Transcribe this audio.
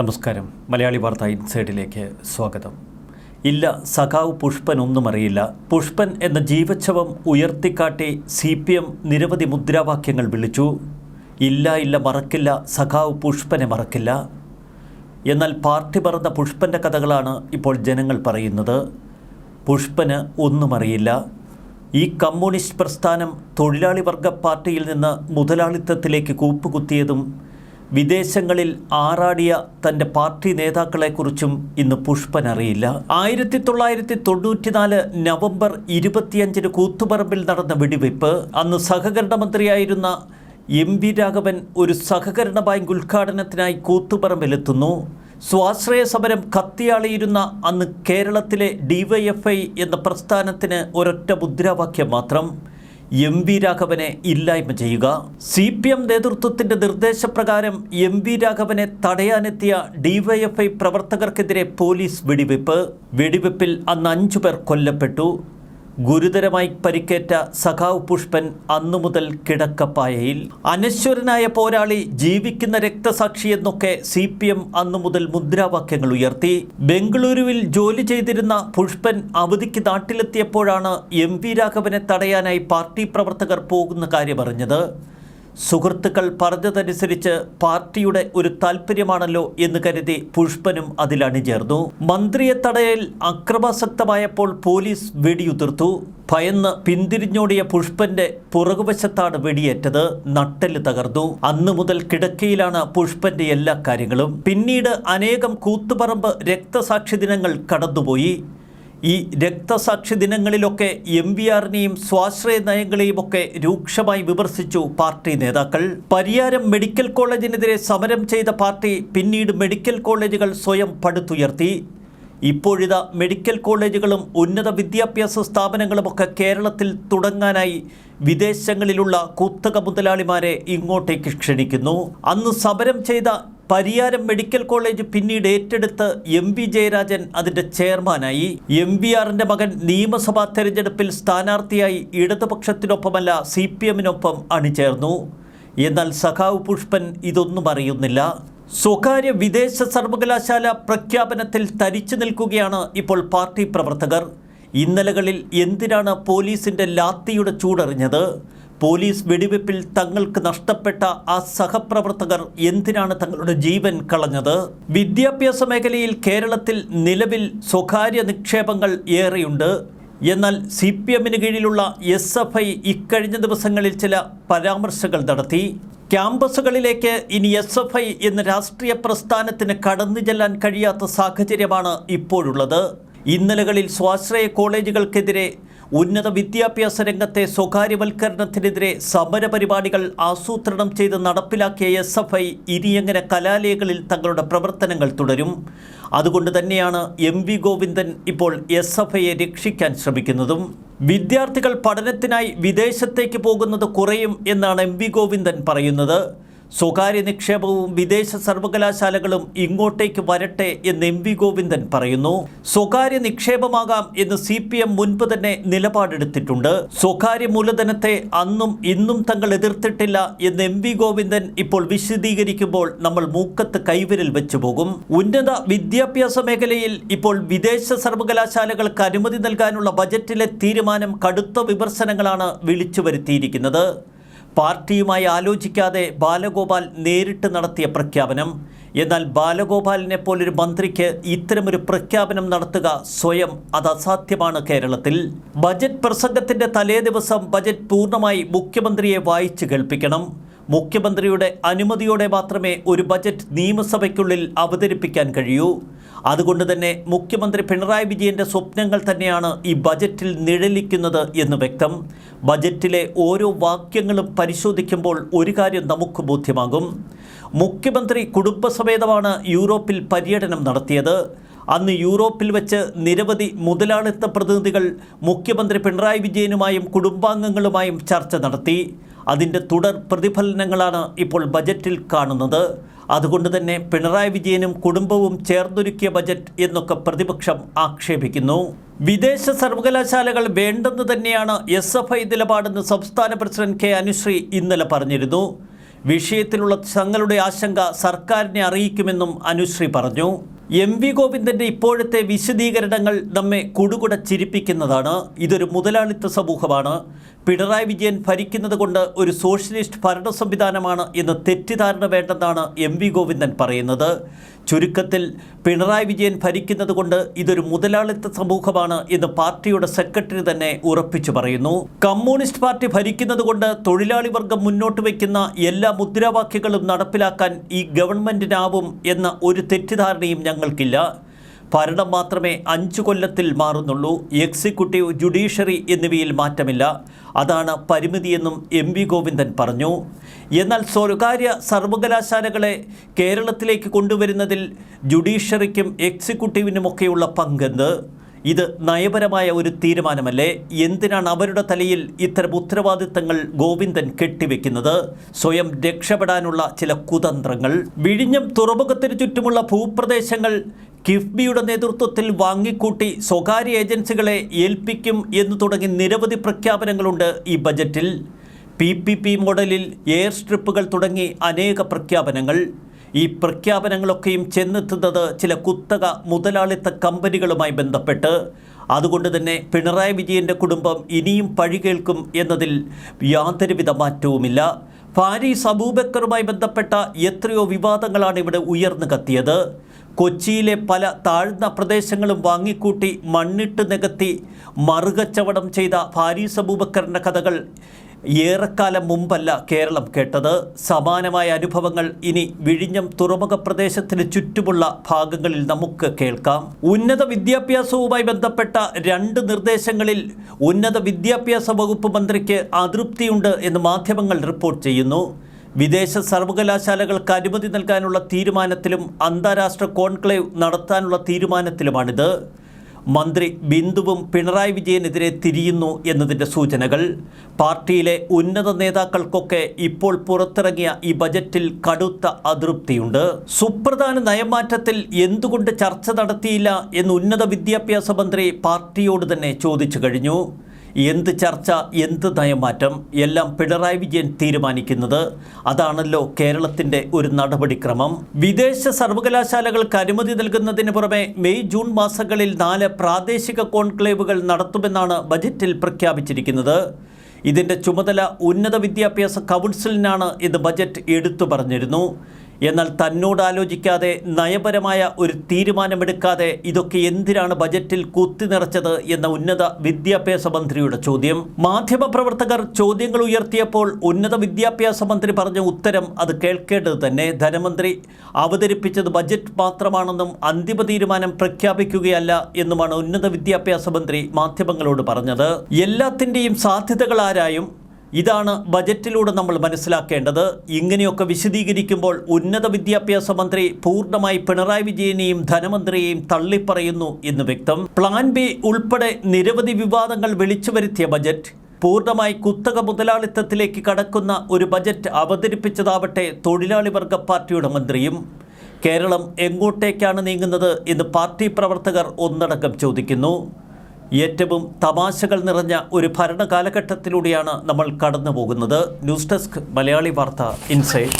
നമസ്കാരം. മലയാളി വാർത്ത ഇൻസൈഡിലേക്ക് സ്വാഗതം. ഇല്ല സഖാവ് പുഷ്പൻ ഒന്നും അറിയില്ല. പുഷ്പൻ എന്ന ജീവച്ഛവം ഉയർത്തിക്കാട്ടി സി പി എം നിരവധി മുദ്രാവാക്യങ്ങൾ വിളിച്ചു. ഇല്ല ഇല്ല മറക്കില്ല സഖാവ് പുഷ്പനെ മറക്കില്ല. എന്നാൽ പാർട്ടി മറന്ന പുഷ്പന്റെ കഥകളാണ് ഇപ്പോൾ ജനങ്ങൾ പറയുന്നത്. പുഷ്പന് ഒന്നും അറിയില്ല. ഈ കമ്മ്യൂണിസ്റ്റ് പ്രസ്ഥാനം തൊഴിലാളി വർഗ പാർട്ടിയിൽ നിന്ന് മുതലാളിത്തത്തിലേക്ക് കൂപ്പുകുത്തിയതും വിദേശങ്ങളിൽ ആറാടിയ തന്റെ പാർട്ടി നേതാക്കളെക്കുറിച്ചും ഇന്ന് പുഷ്പൻ അറിയില്ല. ആയിരത്തി തൊള്ളായിരത്തി തൊണ്ണൂറ്റിനാല് നവംബർ ഇരുപത്തിയഞ്ചിന് കൂത്തുപറമ്പിൽ നടന്ന വെടിവെപ്പ് അന്ന് സഹകരണ മന്ത്രിയായിരുന്ന എം വി രാഘവൻ ഒരു സഹകരണ ബാങ്ക് ഉദ്ഘാടനത്തിനായി കൂത്തുപറമ്പിലെത്തുന്നു. സ്വാശ്രയ സമരം കത്തിയാളിയിരുന്ന അന്ന് കേരളത്തിലെ ഡിവൈഎഫ്ഐ എന്ന പ്രസ്ഥാനത്തിന് ഒരൊറ്റ മുദ്രാവാക്യം മാത്രം. എം വി രാഘവനെ ഇല്ലായ്മ ചെയ്യുക. സി പി എം നേതൃത്വത്തിന്റെ നിർദ്ദേശപ്രകാരം എം വി രാഘവനെ തടയാനെത്തിയ ഡിവൈഎഫ്ഐ പ്രവർത്തകർക്കെതിരെ പോലീസ് വെടിവെപ്പ്. വെടിവെപ്പിൽ അന്ന് അഞ്ചു പേർ കൊല്ലപ്പെട്ടു. ഗുരുതരമായി പരിക്കേറ്റ സഖാവ് പുഷ്പൻ അന്നു മുതൽ കിടക്കപ്പായയിൽ. അനശ്വരനായ പോരാളി ജീവിക്കുന്ന രക്തസാക്ഷി എന്നൊക്കെ സി പി എം അന്നു മുതൽ മുദ്രാവാക്യങ്ങൾ ഉയർത്തി. ബംഗളൂരുവിൽ ജോലി ചെയ്തിരുന്ന പുഷ്പൻ അവധിക്ക് നാട്ടിലെത്തിയപ്പോഴാണ് എം വി രാഘവനെ തടയാനായി പാർട്ടി പ്രവർത്തകർ പോകുന്ന കാര്യമറിഞ്ഞത് സുഹൃത്തുക്കൾ പറഞ്ഞതനുസരിച്ച് പാർട്ടിയുടെ ഒരു താല്പര്യമാണല്ലോ എന്ന് കരുതി പുഷ്പനും അതിൽ അണിചേർന്നു. മന്ത്രിയെ തടയൽ അക്രമാസക്തമായപ്പോൾ പോലീസ് വെടിയുതിർത്തു. ഭയന്ന് പിന്തിരിഞ്ഞോടിയ പുഷ്പന്റെ പുറകുവശത്താണ് വെടിയേറ്റത്. നട്ടെല്ല് തകർന്നു. അന്നു മുതൽ കിടക്കയിലാണ് പുഷ്പന്റെ എല്ലാ കാര്യങ്ങളും. പിന്നീട് അനേകം കൂത്തുപറമ്പ് രക്തസാക്ഷി ദിനങ്ങൾ കടന്നുപോയി. ഈ രക്തസാക്ഷി ദിനങ്ങളിലൊക്കെ എം വി ആറിനെയും സ്വാശ്രയ നയങ്ങളെയും ഒക്കെ രൂക്ഷമായി വിമർശിച്ചു പാർട്ടി നേതാക്കൾ. പരിയാരം മെഡിക്കൽ കോളേജിനെതിരെ സമരം ചെയ്ത പാർട്ടി പിന്നീട് മെഡിക്കൽ കോളേജുകൾ സ്വയം പടുത്തുയർത്തി. ഇപ്പോഴിതാ മെഡിക്കൽ കോളേജുകളും ഉന്നത വിദ്യാഭ്യാസ സ്ഥാപനങ്ങളുമൊക്കെ കേരളത്തിൽ തുടങ്ങാനായി വിദേശങ്ങളിലുള്ള കുത്തക മുതലാളിമാരെ ഇങ്ങോട്ടേക്ക് ക്ഷണിക്കുന്നു. അന്ന് സമരം ചെയ്ത പരിയാരം മെഡിക്കൽ കോളേജ് പിന്നീട് ഏറ്റെടുത്ത് എം വി ജയരാജൻ അതിന്റെ ചെയർമാനായി. എം വി ആറിന്റെ മകൻ നിയമസഭാ തെരഞ്ഞെടുപ്പിൽ സ്ഥാനാർത്ഥിയായി ഇടതുപക്ഷത്തിനൊപ്പമല്ല സി പി എമ്മിനൊപ്പം അണിചേർന്നു. എന്നാൽ സഖാവ് പുഷ്പൻ ഇതൊന്നും അറിയുന്നില്ല. സ്വകാര്യ വിദേശ സർവകലാശാല പ്രഖ്യാപനത്തിൽ തരിച്ചു നിൽക്കുകയാണ് ഇപ്പോൾ പാർട്ടി പ്രവർത്തകർ. ഇന്നലകളിൽ എന്തിനാണ് പോലീസിന്റെ ലാത്തിയുടെ ചൂടറിഞ്ഞത്? പോലീസ് വെടിവെപ്പിൽ തങ്ങൾക്ക് നഷ്ടപ്പെട്ട ആ സഹപ്രവർത്തകർ എന്തിനാണ് തങ്ങളുടെ ജീവൻ കളഞ്ഞത്? വിദ്യാഭ്യാസ മേഖലയിൽ കേരളത്തിൽ നിലവിൽ സ്വകാര്യ നിക്ഷേപങ്ങൾ ഏറെയുണ്ട്. എന്നാൽ സി പി എമ്മിന് കീഴിലുള്ള എസ് എഫ് ഐ ഇക്കഴിഞ്ഞ ദിവസങ്ങളിൽ ചില പരാമർശങ്ങൾ നടത്തി. ക്യാമ്പസുകളിലേക്ക് ഇനി എസ് എഫ് ഐ എന്ന രാഷ്ട്രീയ പ്രസ്ഥാനത്തിന് കടന്നു ചെല്ലാൻ കഴിയാത്ത സാഹചര്യമാണ് ഇപ്പോഴുള്ളത്. ഇന്നലകളിൽ സ്വാശ്രയ കോളേജുകൾക്കെതിരെ ഉന്നത വിദ്യാഭ്യാസ രംഗത്തെ സ്വകാര്യവൽക്കരണത്തിനെതിരെ സമരപരിപാടികൾ ആസൂത്രണം ചെയ്ത് നടപ്പിലാക്കിയ എസ് എഫ് ഐ ഇനിയെങ്ങനെ കലാലയങ്ങളിൽ തങ്ങളുടെ പ്രവർത്തനങ്ങൾ തുടരും? അതുകൊണ്ട് തന്നെയാണ് എം വി ഗോവിന്ദൻ ഇപ്പോൾ എസ് എഫ് ഐയെ രക്ഷിക്കാൻ ശ്രമിക്കുന്നതും. വിദ്യാർത്ഥികൾ പഠനത്തിനായി വിദേശത്തേക്ക് പോകുന്നത് കുറയും എന്നാണ് എം വി ഗോവിന്ദൻ പറയുന്നത്. സ്വകാര്യ നിക്ഷേപവും വിദേശ സർവകലാശാലകളും ഇങ്ങോട്ടേക്ക് വരട്ടെ എന്ന് എം വി ഗോവിന്ദൻ പറയുന്നു. സ്വകാര്യ നിക്ഷേപമാകാം എന്ന് സി പി എം മുൻപ് തന്നെ നിലപാടെടുത്തിട്ടുണ്ട്. സ്വകാര്യ മൂലധനത്തെ അന്നും ഇന്നും തങ്ങൾ എതിർത്തിട്ടില്ല എന്ന് എം വി ഗോവിന്ദൻ ഇപ്പോൾ വിശദീകരിക്കുമ്പോൾ നമ്മൾ മൂക്കത്ത് കൈവിരൽ വെച്ചു പോകും. ഉന്നത വിദ്യാഭ്യാസ മേഖലയിൽ ഇപ്പോൾ വിദേശ സർവകലാശാലകൾക്ക് അനുമതി നൽകാനുള്ള ബജറ്റിലെ തീരുമാനം കടുത്ത വിമർശനങ്ങളാണ് വിളിച്ചു വരുത്തിയിരിക്കുന്നത്. പാർട്ടിയുമായി ആലോചിക്കാതെ ബാലഗോപാൽ നേരിട്ട് നടത്തിയ പ്രഖ്യാപനം. എന്നാൽ ബാലഗോപാലിനെ പോലൊരു മന്ത്രിക്ക് ഇത്തരമൊരു പ്രഖ്യാപനം നടത്തുക സ്വയം അത് അസാധ്യമാണ് കേരളത്തിൽ. ബജറ്റ് പ്രസംഗത്തിന്റെ തലേ ദിവസം ബജറ്റ് പൂർണമായി മുഖ്യമന്ത്രിയെ വായിച്ചു കേൾപ്പിക്കണം. മുഖ്യമന്ത്രിയുടെ അനുമതിയോടെ മാത്രമേ ഒരു ബജറ്റ് നിയമസഭയ്ക്കുള്ളിൽ അവതരിപ്പിക്കാൻ കഴിയൂ. അതുകൊണ്ട് തന്നെ മുഖ്യമന്ത്രി പിണറായി വിജയന്റെ സ്വപ്നങ്ങൾ തന്നെയാണ് ഈ ബജറ്റിൽ നിഴലിക്കുന്നത് എന്ന് വ്യക്തം. ബജറ്റിലെ ഓരോ വാക്യങ്ങളും പരിശോധിക്കുമ്പോൾ ഒരു കാര്യം നമുക്ക് ബോധ്യമാകും. മുഖ്യമന്ത്രി കുടുംബസമേതമാണ് യൂറോപ്പിൽ പര്യടനം നടത്തിയത്. അന്ന് യൂറോപ്പിൽ വെച്ച് നിരവധി മുതലാളിത്ത പ്രതിനിധികൾ മുഖ്യമന്ത്രി പിണറായി വിജയനുമായും കുടുംബാംഗങ്ങളുമായും ചർച്ച നടത്തി. അതിന്റെ തുടർ പ്രതിഫലനങ്ങളാണ് ഇപ്പോൾ ബജറ്റിൽ കാണുന്നത്. അതുകൊണ്ട് തന്നെ പിണറായി വിജയനും കുടുംബവും ചേർന്നൊരുക്കിയ ബജറ്റ് എന്നൊക്കെ പ്രതിപക്ഷം ആക്ഷേപിക്കുന്നു. വിദേശ സർവകലാശാലകൾ വേണ്ടെന്ന് തന്നെയാണ് എസ് എഫ് ഐ നിലപാടെന്ന് സംസ്ഥാന പ്രസിഡന്റ് കെ അനുശ്രീ ഇന്നലെ പറഞ്ഞിരുന്നു. വിഷയത്തിലുള്ള തങ്ങളുടെ ആശങ്ക സർക്കാരിനെ അറിയിക്കുമെന്നും അനുശ്രീ പറഞ്ഞു. എം വി ഗോവിന്ദന്റെ ഇപ്പോഴത്തെ വിശദീകരണങ്ങൾ നമ്മെ കുടുകുട ചിരിപ്പിക്കുന്നതാണ്. ഇതൊരു മുതലാളിത്ത സമൂഹമാണ്. പിണറായി വിജയൻ ഭരിക്കുന്നത് കൊണ്ട് ഒരു സോഷ്യലിസ്റ്റ് ഭരണ സംവിധാനമാണ് എന്ന് തെറ്റിദ്ധാരണ വേണ്ടെന്നാണ് എം വി ഗോവിന്ദൻ പറയുന്നത്. ചുരുക്കത്തിൽ പിണറായി വിജയൻ ഭരിക്കുന്നതുകൊണ്ട് ഇതൊരു മുതലാളിത്ത സമൂഹമാണ് എന്ന് പാർട്ടിയുടെ സെക്രട്ടറി തന്നെ ഉറപ്പിച്ചു പറയുന്നു. കമ്മ്യൂണിസ്റ്റ് പാർട്ടി ഭരിക്കുന്നതുകൊണ്ട് തൊഴിലാളി വർഗം മുന്നോട്ട് വയ്ക്കുന്ന എല്ലാ മുദ്രാവാക്യങ്ങളും നടപ്പിലാക്കാൻ ഈ ഗവൺമെന്റിനാവും എന്ന ഒരു തെറ്റിദ്ധാരണയും ഞങ്ങൾക്കില്ല. ഭരണം മാത്രമേ അഞ്ചു കൊല്ലത്തിൽ മാറുന്നുള്ളൂ. എക്സിക്യൂട്ടീവ് ജുഡീഷ്യറി എന്നിവയിൽ മാറ്റമില്ല. അതാണ് പരിമിതിയെന്നും എം വി ഗോവിന്ദൻ പറഞ്ഞു. എന്നാൽ സ്വകാര്യ സർവകലാശാലകളെ കേരളത്തിലേക്ക് കൊണ്ടുവരുന്നതിൽ ജുഡീഷ്യറിക്കും എക്സിക്യൂട്ടീവിനുമൊക്കെയുള്ള പങ്കെന്ത്? ഇത് നയപരമായ ഒരു തീരുമാനമല്ലേ? എന്തിനാണ് അവരുടെ തലയിൽ ഇത്തരം ഉത്തരവാദിത്തങ്ങൾ ഗോവിന്ദൻ കെട്ടിവെക്കുന്നത്? സ്വയം രക്ഷപ്പെടാനുള്ള ചില കുതന്ത്രങ്ങൾ. വിഴിഞ്ഞം തുറമുഖത്തിന് ചുറ്റുമുള്ള ഭൂപ്രദേശങ്ങൾ കിഫ്ബിയുടെ നേതൃത്വത്തിൽ വാങ്ങിക്കൂട്ടി സ്വകാര്യ ഏജൻസികളെ ഏൽപ്പിക്കും എന്നു തുടങ്ങി നിരവധി പ്രഖ്യാപനങ്ങളുണ്ട് ഈ ബജറ്റിൽ. പി പി പി മോഡലിൽ എയർ സ്ട്രിപ്പുകൾ തുടങ്ങി അനേക പ്രഖ്യാപനങ്ങൾ. ഈ പ്രഖ്യാപനങ്ങളൊക്കെയും ചെന്നെത്തുന്നത് ചില കുത്തക മുതലാളിത്ത കമ്പനികളുമായി ബന്ധപ്പെട്ട്. അതുകൊണ്ട് തന്നെ പിണറായി വിജയന്റെ കുടുംബം ഇനിയും പഴി കേൾക്കും എന്നതിൽ യാതൊരുവിധ മാറ്റവുമില്ല. ഫാരീസ് അബൂബക്കറുമായി ബന്ധപ്പെട്ട എത്രയോ വിവാദങ്ങളാണ് ഇവിടെ ഉയർന്നു കത്തിയത്. കൊച്ചിയിലെ പല താഴ്ന്ന പ്രദേശങ്ങളും വാങ്ങിക്കൂട്ടി മണ്ണിട്ട് നികത്തി മറുകച്ചവടം ചെയ്ത ഫാരീസ് അബൂബക്കറിന്റെ കഥകൾ ഏറെക്കാലം മുമ്പല്ല കേരളം കേട്ടത്. സമാനമായ അനുഭവങ്ങൾ ഇനി വിഴിഞ്ഞം തുറമുഖ പ്രദേശത്തിന് ചുറ്റുമുള്ള ഭാഗങ്ങളിൽ നമുക്ക് കേൾക്കാം. ഉന്നത വിദ്യാഭ്യാസവുമായി ബന്ധപ്പെട്ട രണ്ട് നിർദ്ദേശങ്ങളിൽ ഉന്നത വിദ്യാഭ്യാസ വകുപ്പ് മന്ത്രിക്ക് അതൃപ്തിയുണ്ട് എന്ന് മാധ്യമങ്ങൾ റിപ്പോർട്ട് ചെയ്യുന്നു. വിദേശ സർവകലാശാലകൾക്ക് അനുമതി നൽകാനുള്ള തീരുമാനത്തിലും അന്താരാഷ്ട്ര കോൺക്ലേവ് നടത്താനുള്ള തീരുമാനത്തിലുമാണിത്. മന്ത്രി ബിന്ദുവും പിണറായി വിജയനെതിരെ തിരിയുന്നു എന്നതിന്റെ സൂചനകൾ. പാർട്ടിയിലെ ഉന്നത നേതാക്കൾക്കൊക്കെ ഇപ്പോൾ പുറത്തിറങ്ങിയ ഈ ബജറ്റിൽ കടുത്ത അതൃപ്തിയുണ്ട്. സുപ്രധാന നയമാറ്റത്തിൽ എന്തുകൊണ്ട് ചർച്ച നടത്തിയില്ല എന്ന് ഉന്നത വിദ്യാഭ്യാസ മന്ത്രി പാർട്ടിയോട് തന്നെ ചോദിച്ചു കഴിഞ്ഞു. എന്ത് ചർച്ച എന്ത് നയമാറ്റം എല്ലാം പിണറായി വിജയൻ തീരുമാനിക്കുന്നത് അതാണല്ലോ കേരളത്തിന്റെ ഒരു നടപടിക്രമം. വിദേശ സർവകലാശാലകൾക്ക് അനുമതി നൽകുന്നതിന് പുറമെ മെയ് ജൂൺ മാസങ്ങളിൽ നാല് പ്രാദേശിക കോൺക്ലേവുകൾ നടത്തുമെന്നാണ് ബജറ്റിൽ പ്രഖ്യാപിച്ചിരിക്കുന്നത്. ഇതിന്റെ ചുമതല ഉന്നത വിദ്യാഭ്യാസ കൗൺസിലിനാണ് ഇത് ബജറ്റ് എടുത്തു പറഞ്ഞിരുന്നു. എന്നാൽ തന്നോട് ആലോചിക്കാതെ നയപരമായ ഒരു തീരുമാനമെടുക്കാതെ ഇതൊക്കെ എന്തിനാണ് ബജറ്റിൽ കുത്തി നിറച്ചത് എന്ന ഉന്നത വിദ്യാഭ്യാസ മന്ത്രിയുടെ ചോദ്യം. മാധ്യമപ്രവർത്തകർ ചോദ്യങ്ങൾ ഉയർത്തിയപ്പോൾ ഉന്നത വിദ്യാഭ്യാസ മന്ത്രി പറഞ്ഞ ഉത്തരം അത് കേൾക്കേണ്ടത് തന്നെ. ധനമന്ത്രി അവതരിപ്പിച്ചത് ബജറ്റ് മാത്രമാണെന്നും അന്തിമ തീരുമാനം പ്രഖ്യാപിക്കുകയല്ല എന്നുമാണ് ഉന്നത വിദ്യാഭ്യാസ മന്ത്രി മാധ്യമങ്ങളോട് പറഞ്ഞത്. എല്ലാത്തിന്റെയും സാധ്യതകൾ ആരായും ഇതാണ് ബജറ്റിലൂടെ നമ്മൾ മനസ്സിലാക്കേണ്ടത്. ഇങ്ങനെയൊക്കെ വിശദീകരിക്കുമ്പോൾ ഉന്നത വിദ്യാഭ്യാസ മന്ത്രി പൂർണമായി പിണറായി വിജയനെയും ധനമന്ത്രിയെയും തള്ളിപ്പറയുന്നു എന്ന് വ്യക്തം. പ്ലാൻ ബി ഉൾപ്പെടെ നിരവധി വിവാദങ്ങൾ വിളിച്ചു വരുത്തിയ ബജറ്റ് പൂർണമായി കുത്തക മുതലാളിത്തത്തിലേക്ക് കടക്കുന്ന ഒരു ബജറ്റ് അവതരിപ്പിച്ചതാവട്ടെ തൊഴിലാളി വർഗ പാർട്ടിയുടെ മന്ത്രിയും. കേരളം എങ്ങോട്ടേക്കാണ് നീങ്ങുന്നത് എന്ന് പാർട്ടി പ്രവർത്തകർ ഒന്നടക്കം ചോദിക്കുന്നു. ഏറ്റവും തമാശകൾ നിറഞ്ഞ ഒരു ഭരണകാലഘട്ടത്തിലൂടെയാണ് നമ്മൾ കടന്നു പോകുന്നത് ന്യൂസ് ഡെസ്ക് മലയാളി വാർത്ത ഇൻസൈഡ്.